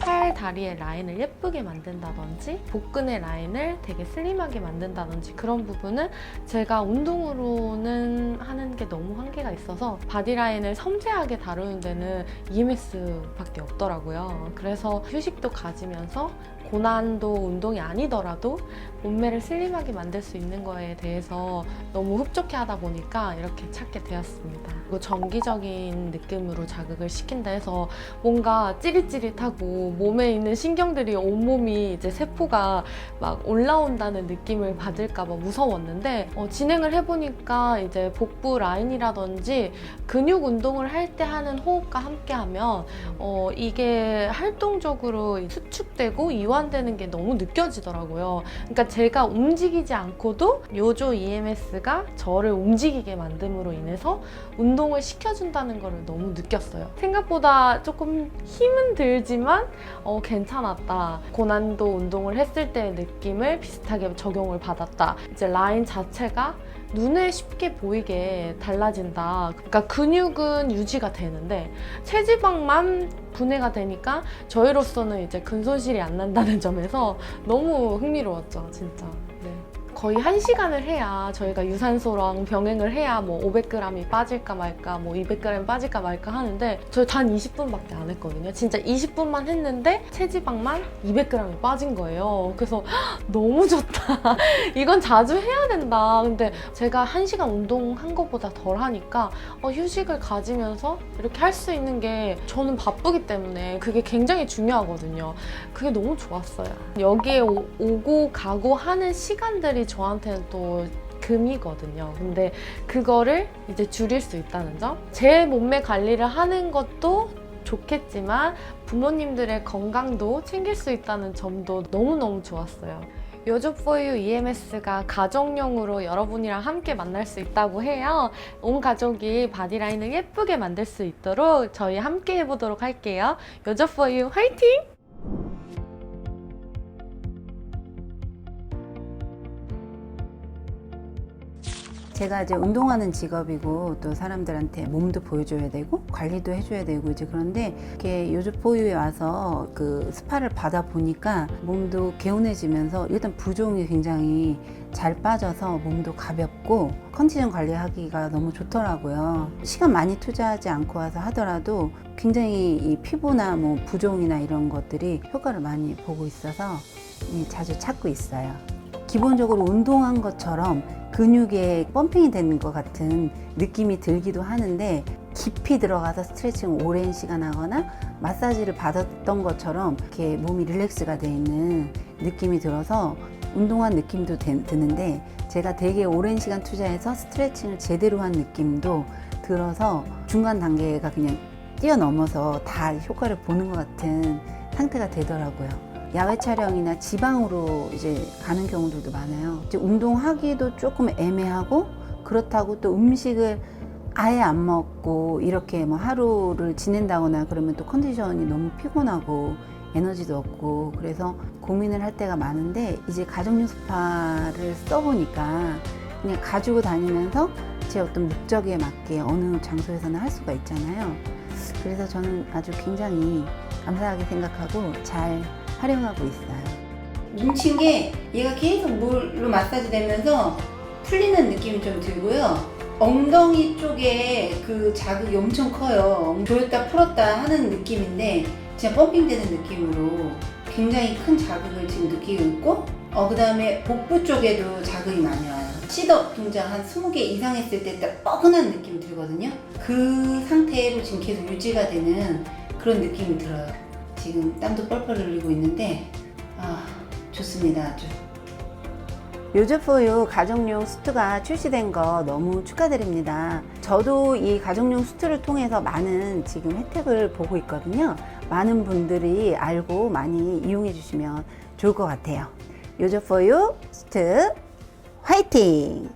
팔, 다리의 라인을 예쁘게 만든다든지 복근의 라인을 되게 슬림하게 만든다든지 그런 부분은 제가 운동으로는 하는 게 너무 한계가 있어서 바디라인을 섬세하게 다루는 데는 EMS밖에 없더라고요. 그래서 휴식도 가지면서 고난도 운동이 아니더라도 몸매를 슬림하게 만들 수 있는 거에 대해서 너무 흡족해 하다 보니까 이렇게 찾게 되었습니다. 그리고 정기적인 느낌으로 자극을 시킨다 해서 뭔가 찌릿찌릿하고 몸에 있는 신경들이 온몸이 이제 세포가 막 올라온다는 느낌을 받을까봐 무서웠는데 어, 진행을 해보니까 이제 복부 라인이라든지 근육 운동을 할 때 하는 호흡과 함께하면 어, 이게 활동적으로 수축되고 이완 되는 게 너무 느껴지더라고요. 그러니까 제가 움직이지 않고도 요조 EMS가 저를 움직이게 만듦으로 인해서 운동을 시켜준다는 거를 너무 느꼈어요. 생각보다 조금 힘은 들지만 어, 괜찮았다. 고난도 운동을 했을 때의 느낌을 비슷하게 적용을 받았다. 이제 라인 자체가 눈에 쉽게 보이게 달라진다. 그러니까 근육은 유지가 되는데 체지방만 분해가 되니까 저희로서는 이제 근손실이 안 난다는 점에서 너무 흥미로웠죠, 진짜. 네. 거의 한 시간을 해야 저희가 유산소랑 병행을 해야 뭐 500g이 빠질까 말까, 뭐 200g 빠질까 말까 하는데 저희 단 20분밖에 안 했거든요. 진짜 20분만 했는데 체지방만 200g이 빠진 거예요. 그래서 헉, 너무 좋다. 이건 자주 해야 된다. 근데 제가 한 시간 운동한 것보다 덜 하니까 어, 휴식을 가지면서 이렇게 할 수 있는 게 저는 바쁘기 때문에 그게 굉장히 중요하거든요. 그게 너무 좋았어요. 여기에 오, 오고 가고 하는 시간들이 저한테는 또 금이거든요. 근데 그거를 이제 줄일 수 있다는 점. 제 몸매 관리를 하는 것도 좋겠지만 부모님들의 건강도 챙길 수 있다는 점도 너무너무 좋았어요. 요조포유 EMS가 가정용으로 여러분이랑 함께 만날 수 있다고 해요. 온 가족이 바디라인을 예쁘게 만들 수 있도록 저희 함께 해보도록 할게요. 요조포유 화이팅! 제가 이제 운동하는 직업이고 또 사람들한테 몸도 보여줘야 되고 관리도 해줘야 되고 이제 그런데 이렇게 요조포유에 와서 그 스파를 받아 보니까 몸도 개운해지면서 일단 부종이 굉장히 잘 빠져서 몸도 가볍고 컨디션 관리하기가 너무 좋더라고요. 시간 많이 투자하지 않고 와서 하더라도 굉장히 이 피부나 뭐 부종이나 이런 것들이 효과를 많이 보고 있어서 예, 자주 찾고 있어요. 기본적으로 운동한 것처럼 근육에 펌핑이 되는 것 같은 느낌이 들기도 하는데 깊이 들어가서 스트레칭 오랜 시간 하거나 마사지를 받았던 것처럼 이렇게 몸이 릴렉스가 돼 있는 느낌이 들어서 운동한 느낌도 되- 드는데 제가 되게 오랜 시간 투자해서 스트레칭을 제대로 한 느낌도 들어서 중간 단계가 그냥 뛰어넘어서 다 효과를 보는 것 같은 상태가 되더라고요. 야외 촬영이나 지방으로 이제 가는 경우들도 많아요. 이제 운동하기도 조금 애매하고 그렇다고 또 음식을 아예 안 먹고 이렇게 뭐 하루를 지낸다거나 그러면 또 컨디션이 너무 피곤하고 에너지도 없고 그래서 고민을 할 때가 많은데 이제 가정용 스파를 써보니까 그냥 가지고 다니면서 제 어떤 목적에 맞게 어느 장소에서나 할 수가 있잖아요. 그래서 저는 아주 굉장히 감사하게 생각하고 잘 활용하고 있어요. 뭉친 게 얘가 계속 물로 마사지 되면서 풀리는 느낌이 좀 들고요. 엉덩이 쪽에 그 자극이 엄청 커요. 조였다 풀었다 하는 느낌인데 진짜 펌핑 되는 느낌으로 굉장히 큰 자극을 지금 느끼고 있고 어, 그 다음에 복부 쪽에도 자극이 많이 와요. 시덥 동작 한 20개 이상 했을 때 딱 뻐근한 느낌이 들거든요. 그 상태로 지금 계속 유지가 되는 그런 느낌이 들어요. 지금 땀도 뻘뻘 흘리고 있는데 아 좋습니다 아주 요즈포유 가정용 수트가 출시된 거 너무 축하드립니다. 저도 이 가정용 수트를 통해서 많은 지금 혜택을 보고 있거든요. 많은 분들이 알고 많이 이용해 주시면 좋을 것 같아요. 요즈포유 수트 화이팅!